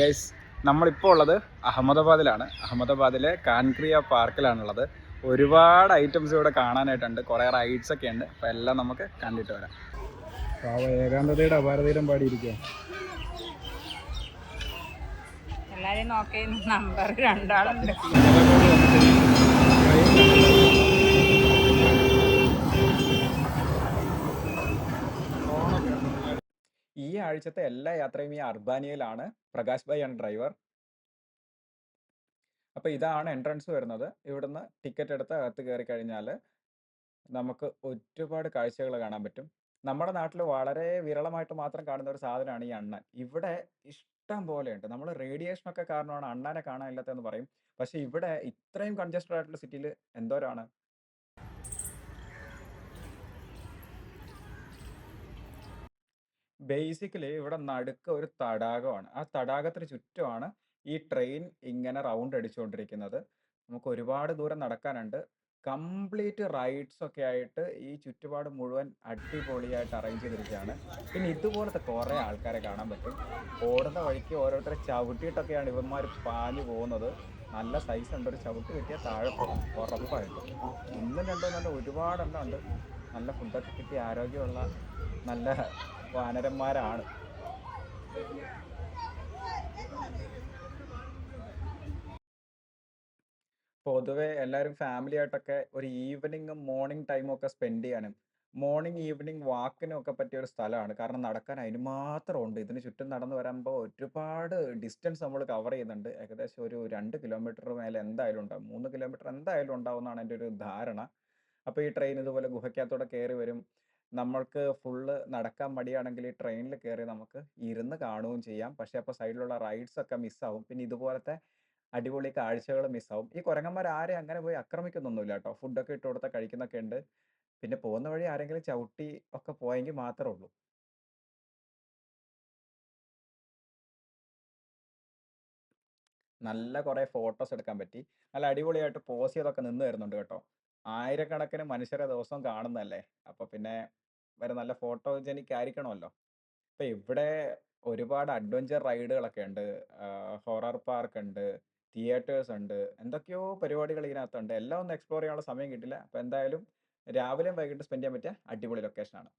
Guys നമ്മളിപ്പോൾ ഉള്ളത് അഹമ്മദാബാദിലാണ്. അഹമ്മദാബാദിലെ കാൻക്രിയ പാർക്കിലാണുള്ളത്. ഒരുപാട് ഐറ്റംസ് ഇവിടെ കാണാനായിട്ടുണ്ട്. കുറേ റൈഡ്സ് ഒക്കെ ഉണ്ട്. അപ്പോൾ എല്ലാം നമുക്ക് കണ്ടിട്ട് വരാം. പാവ ഏകാന്തതയുടെ അപാരതീരം പാടിയിരിക്കുക എല്ലാവരും നോക്കി നമ്പർ രണ്ടാളുണ്ട്. ഈ ആഴ്ചത്തെ എല്ലാ യാത്രയും ഈ അർബാനിയയിലാണ്. പ്രകാശ് ഭായി ആണ് ഡ്രൈവർ. അപ്പോൾ ഇതാണ് എൻട്രൻസ് വരുന്നത്. ഇവിടുന്ന് ടിക്കറ്റ് എടുത്ത് അകത്ത് കയറി കഴിഞ്ഞാൽ നമുക്ക് ഒരുപാട് കാഴ്ചകൾ കാണാൻ പറ്റും. നമ്മുടെ നാട്ടിൽ വളരെ വിരളമായിട്ട് മാത്രം കാണുന്ന ഒരു സാധനമാണ് ഈ അണ്ണൻ. ഇവിടെ ഇഷ്ടം പോലെയുണ്ട്. നമ്മൾ റേഡിയേഷൻ ഒക്കെ കാരണമാണ് അണ്ണാനെ കാണാനില്ലാത്തതെന്ന് പറയും. പക്ഷെ ഇവിടെ ഇത്രയും കൺജസ്റ്റഡ് ആയിട്ടുള്ള സിറ്റിയിൽ എന്തോരാണ്? ബേസിക്കലി ഇവിടെ നടുക്ക് ഒരു തടാകമാണ്. ആ തടാകത്തിന് ചുറ്റുമാണ് ഈ ട്രെയിൻ ഇങ്ങനെ റൗണ്ട് അടിച്ചുകൊണ്ടിരിക്കുന്നത് നമുക്ക് ഒരുപാട് ദൂരം നടക്കാനുണ്ട്. കംപ്ലീറ്റ് റൈഡ്സ് ഒക്കെ ആയിട്ട് ഈ ചുറ്റുപാട് മുഴുവൻ അടിപൊളിയായിട്ട് അറേഞ്ച് ചെയ്തിരിക്കുകയാണ്. പിന്നെ ഇതുപോലത്തെ കുറേ ആൾക്കാരെ കാണാൻ പറ്റും. ഓടുന്ന വഴിക്ക് ഓരോരുത്തരെ ചവിട്ടിയിട്ടൊക്കെയാണ് ഇവന്മാർ പാഞ്ഞു പോകുന്നത്. നല്ല സൈസ് ഉണ്ട്. ഒരു ചവിട്ട് കിട്ടിയാൽ താഴെ പോകും ഉറപ്പായിട്ടും. ഒന്നും രണ്ടും നല്ല ഒരുപാട് എണ്ണം ഉണ്ട്. നല്ല ഫുഡൊക്കെ കിട്ടി. ആരോഗ്യമുള്ള നല്ല വാനരന്മാരാണ്. പൊതുവെ എല്ലാവരും ഫാമിലി ആയിട്ടൊക്കെ ഒരു ഈവനിങ്ങും മോർണിംഗ് ടൈമും ഒക്കെ സ്പെൻഡ് ചെയ്യാനും മോർണിംഗ് ഈവനിങ് വാക്കിനും ഒക്കെ പറ്റിയ ഒരു സ്ഥലമാണ്. കാരണം നടക്കാൻ അതിന് മാത്രം ഉണ്ട് ഇതിന് ചുറ്റും നടന്നു വരുമ്പോൾ ഒരുപാട് ഡിസ്റ്റൻസ് നമ്മൾ കവർ ചെയ്യുന്നുണ്ട്. ഏകദേശം ഒരു രണ്ട് കിലോമീറ്റർ മേലെ എന്തായാലും ഉണ്ടാവും. മൂന്ന് കിലോമീറ്റർ എന്തായാലും ഉണ്ടാവും എന്നാണ് എന്റെ ഒരു ധാരണ. അപ്പോൾ ഈ ട്രെയിൻ ഇതുപോലെ ഗുഹയ്ക്കകത്തൂടെ കയറി വരും. നമ്മൾക്ക് ഫുള്ള് നടക്കാൻ മടിയാണെങ്കിൽ ട്രെയിനിൽ കയറി നമുക്ക് ഇരുന്ന് കാണുകയും ചെയ്യാം. പക്ഷേ അപ്പോൾ സൈഡിലുള്ള റൈഡ്സ് ഒക്കെ മിസ്സാവും പിന്നെ ഇതുപോലത്തെ അടിപൊളി കാഴ്ചകൾ മിസ്സാവും ഈ കുരങ്ങന്മാർ ആരെയും അങ്ങനെ പോയി ആക്രമിക്കുന്നൊന്നുമില്ല കേട്ടോ. ഫുഡൊക്കെ ഇട്ട് കൊടുത്താൽ കഴിക്കുന്നൊക്കെ ഉണ്ട്. പിന്നെ പോകുന്ന വഴി ആരെങ്കിലും ചവിട്ടി ഒക്കെ പോയെങ്കിൽ മാത്രമേ ഉള്ളൂ. നല്ല കുറേ ഫോട്ടോസ് എടുക്കാൻ പറ്റി. നല്ല അടിപൊളിയായിട്ട് പോസ് ചെയ്തൊക്കെ നിന്ന് വരുന്നുണ്ട് കേട്ടോ. ആയിരക്കണക്കിന് മനുഷ്യരെ ദിവസവും കാണുന്നതല്ലേ? അപ്പോൾ പിന്നെ വരെ നല്ല ഫോട്ടോജനിക് ആയിരിക്കണമല്ലോ അപ്പൊ ഇവിടെ ഒരുപാട് അഡ്വഞ്ചർ റൈഡുകളൊക്കെ ഉണ്ട്. ഹൊറർ പാർക്ക് ഉണ്ട് തിയേറ്റേഴ്സ് ഉണ്ട്. എന്തൊക്കെയോ പരിപാടികൾ ഇതിനകത്തുണ്ട്. എല്ലാം ഒന്ന് എക്സ്പ്ലോർ ചെയ്യാനുള്ള സമയം കിട്ടില്ല. അപ്പൊ എന്തായാലും രാവിലെയും വൈകിട്ട് സ്പെൻഡ് ചെയ്യാൻ പറ്റിയ അടിപൊളി ലൊക്കേഷനാണ്.